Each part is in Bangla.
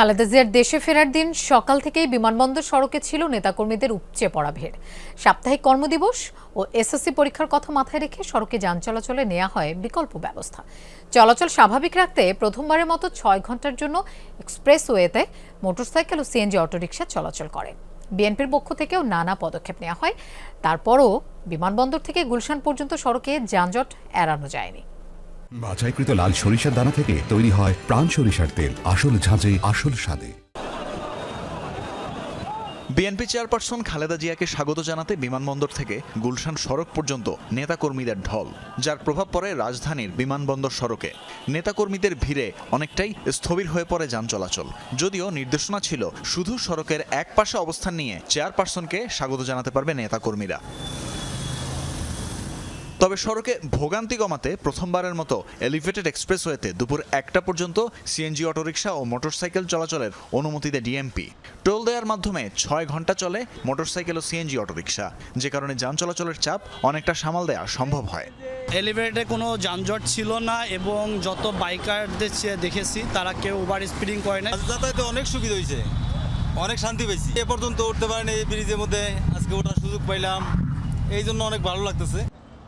খালেদা জিয়ার দেশে ফেরার দিন সকাল থেকেই বিমানবন্দর সড়কে ছিল নেতাকর্মীদের উপচে পড়া ভিড়। সাপ্তাহিক কর্মদিবস ও এসএসসি পরীক্ষার কথা মাথায় রেখে সড়কে যান চলাচলে নেওয়া হয় বিকল্প ব্যবস্থা। চলাচল স্বাভাবিক রাখতে প্রথমবারের মতো ছয় ঘণ্টার জন্য এক্সপ্রেসওয়েতে মোটরসাইকেল ও সিএনজি অটোরিকশা চলাচল করে। বিএনপির পক্ষ থেকেও নানা পদক্ষেপ নেওয়া হয়। তারপরও বিমানবন্দর থেকে গুলশান পর্যন্ত সড়কে যানজট এড়ানো যায়নি। বাছাইকৃত লাল সরিষার দানা থেকে তৈরি হয় প্রাণ সরিষার তেল। আসল ঝাঁঝে, আসল স্বাদে। বিএনপি চেয়ারপারসন খালেদা জিয়াকে স্বাগত জানাতে বিমানবন্দর থেকে গুলশান সড়ক পর্যন্ত নেতাকর্মীদের ঢল, যার প্রভাব পড়ে রাজধানীর বিমানবন্দর সড়কে। নেতাকর্মীদের ভিড়ে অনেকটাই স্থবির হয়ে পড়ে যান চলাচল। যদিও নির্দেশনা ছিল শুধু সড়কের এক পাশে অবস্থান নিয়ে চেয়ারপারসনকে স্বাগত জানাতে পারবে নেতাকর্মীরা। তবে সড়কে ভোগান্তি কমাতে প্রথমবারের মতো এলিভেটেড এক্সপ্রেসওয়েতে দুপুর একটা পর্যন্ত সিএনজি অটোরিকশা ও মোটরসাইকেল চলাচলের অনুমতি দেয় ডিএমপি। টোল দেওয়ার মাধ্যমে ছয় ঘণ্টা চলে মোটরসাইকেল ও সিএনজি অটোরিকশা। যে কারণে যান চলাচলের চাপ অনেকটা সামাল দেওয়া সম্ভব হয়। এলিভেটে কোনো যানজট ছিল না এবং যত বাইকারদের দেখেছি তারা কেউ ওভার স্পিডিং করে না যাতায়াতে অনেক সুবিধা হয়েছে। অনেক শান্তি পেয়েছি। এ পর্যন্ত উঠতে পারেনি এই ব্রিজের মধ্যে। আজকে ওঠার সুযোগ পাইলাম। এই জন্য অনেক ভালো লাগতেছে।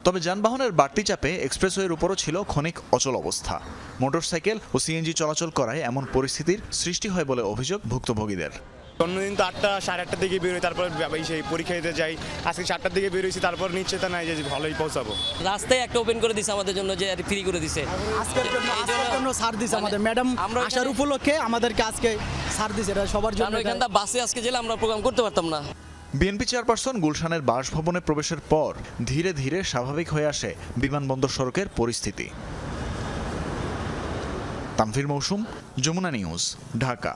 তবে যানবাহনের বাড়তি চাপে এক্সপ্রেসওয়ের উপরও ছিল ক্ষণিক অচল অবস্থা। মোটরসাইকেল ও সিএনজি চলাচল করায় এমন পরিস্থিতির সৃষ্টি হয় বলে অভিযোগ ভুক্তভোগীদের। অন্যদিন তো আটটা সাড়ে আটটার দিকে বেরোই তারপর সেই পরীক্ষা দিতে যাই। আজকে চারটার দিকে বেরোইছি তারপর নিশ্চয়তা নাই যে ভালোই পৌঁছাবো। রাস্তায় একটা ওপেন করে দিছে আমাদের জন্য যে ফ্রি করে দিছে। আজকের জন্য আজকের জন্য ছাড় দিছে আমাদের। ম্যাডাম আমরা আসার উপলক্ষে আমাদেরকে আজকে ছাড় দিছে এটা সবার জন্য এখানটা বাসে আজকে গেলে আমরা প্রোগ্রাম করতে পারতাম না। বিএনপি চেয়ারপারসন গুলশানের বাসভবনে প্রবেশের পর ধীরে ধীরে স্বাভাবিক হয়ে আসে বিমানবন্দর সড়কের পরিস্থিতি। তামফির মৌসুম, যমুনা নিউজ, ঢাকা।